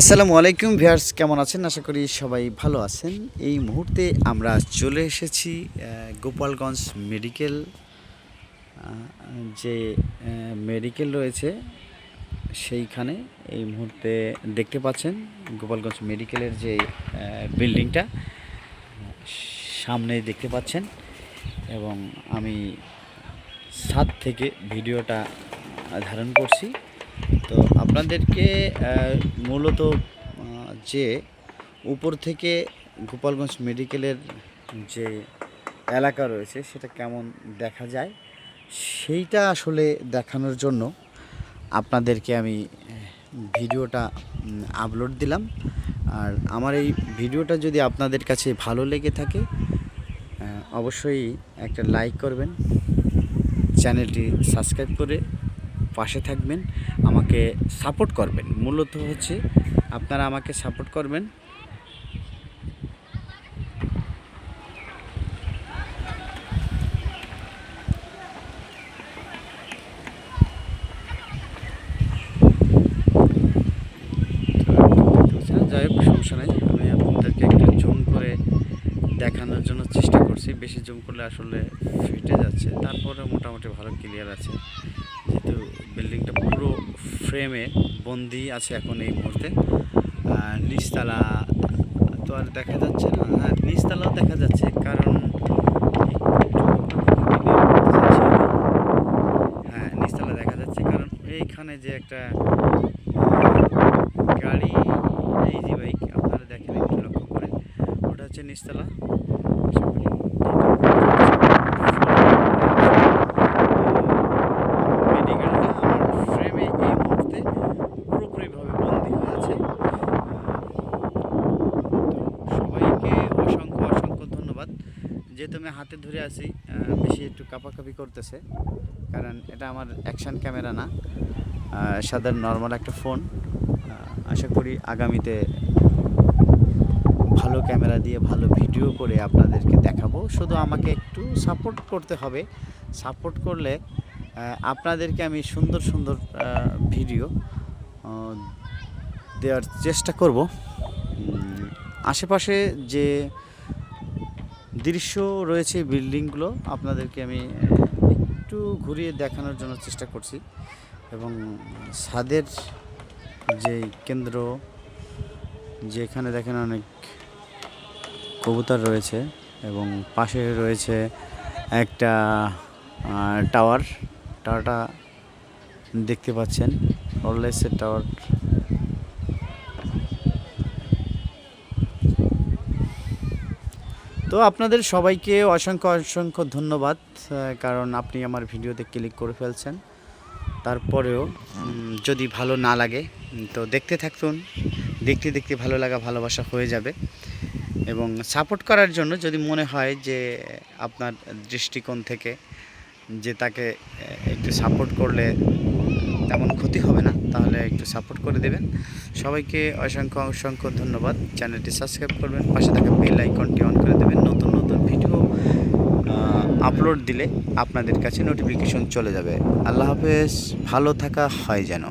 আসসালামু আলাইকুম ভিয়ার্স কেমন আছেন? আশা করি সবাই ভালো আছেন। এই মুহূর্তে আমরা চলে এসেছি গোপালগঞ্জ মেডিকেল যে মেডিকেল রয়েছে, সেইখানে এই মুহূর্তে দেখতে পাচ্ছেন গোপালগঞ্জ মেডিকেলের যে বিল্ডিংটা, সামনে দেখতে পাচ্ছেন এবং আমি ছাদ থেকে ভিডিওটা ধারণ করছি। তো আপনাদেরকে মূলত যে উপর থেকে গোপালগঞ্জ মেডিকেলের যে এলাকা রয়েছে, সেটা কেমন দেখা যায়, সেইটা আসলে দেখানোর জন্য আপনাদেরকে আমি ভিডিওটা আপলোড দিলাম। আর আমার এই ভিডিওটা যদি আপনাদের কাছে ভালো লেগে থাকে অবশ্যই একটা লাইক করবেন, চ্যানেলটি সাবস্ক্রাইব করে পাশে থাকবেন, আমাকে সাপোর্ট করবেন। মূলত হচ্ছে আপনারা আমাকে সাপোর্ট করবেন। যাই হোক, সমস্যা নাই। আমি আপনাদেরকে একটু জুম করে দেখানোর জন্য চেষ্টা করছি। বেশি জুম করলে আসলে ফেটে যাচ্ছে। তারপরে মোটামুটি ভালো ক্লিয়ার আছে। যেহেতু বিল্ডিংটা পুরো ফ্রেমে বন্দি আছে এখন এই মুহূর্তে। আর নিচতলা তো আর দেখা যাচ্ছে না। হ্যাঁ নিচতলাও দেখা যাচ্ছে, কারণ হ্যাঁ নিচতলা দেখা যাচ্ছে, কারণ এইখানে যে একটা গাড়ি, এই যে বাইক আপনারা দেখেন একটু লক্ষ্য করে। ওটা হচ্ছে নিচতলা মেডিকেলটা আমার ফ্রেমে এই মুহূর্তে পুরোপুরিভাবে বন্দি হয়ে আছে তো সবাইকে অসংখ্য অসংখ্য ধন্যবাদ যেহেতু আমি হাতে ধরে আছি বেশি একটু কাঁপাকাপি করতেছে। কারণ এটা আমার অ্যাকশন ক্যামেরা না। সাধারণ নর্মাল একটা ফোন আশা করি আগামীতে ভালো ক্যামেরা দিয়ে ভালো ভিডিও করে আপনাদেরকে দেখাবো। শুধু আমাকে একটু সাপোর্ট করতে হবে। সাপোর্ট করলে আপনাদেরকে আমি সুন্দর সুন্দর ভিডিও দেওয়ার চেষ্টা করব। আশেপাশে যে দৃশ্য রয়েছে বিল্ডিংগুলো। আপনাদেরকে আমি একটু ঘুরিয়ে দেখানোর জন্য চেষ্টা করছি। এবং ছাদের যে কেন্দ্র, যেখানে দেখেন অনেক কবুতর রয়েছে এবং পাশে রয়েছে একটা টাওয়ার। টাওয়ারটা দেখতে পাচ্ছেন। অললেসের টাওয়ার তো আপনাদের সবাইকে অসংখ্য অসংখ্য ধন্যবাদ কারণ আপনি আমার ভিডিওতে ক্লিক করে ফেলছেন। তারপরেও যদি ভালো না লাগে, তো দেখতে থাকুন, দেখতে দেখতে ভালো লাগা, ভালোবাসা হয়ে যাবে। এবং সাপোর্ট করার জন্য যদি মনে হয় যে আপনার দৃষ্টিকোণ থেকে যে তাকে একটু সাপোর্ট করলে তেমন ক্ষতি হবে না, তাহলে একটু সাপোর্ট করে দেবেন। সবাইকে অসংখ্য অসংখ্য ধন্যবাদ। চ্যানেলটি সাবস্ক্রাইব করবেন, পাশে থাকা বেল আইকনটি অন করে দেবেন। নতুন নতুন ভিডিও আপলোড দিলে আপনাদের কাছে নোটিফিকেশন চলে যাবে। আল্লাহ হাফেজ, ভালো থাকা হয় যেন।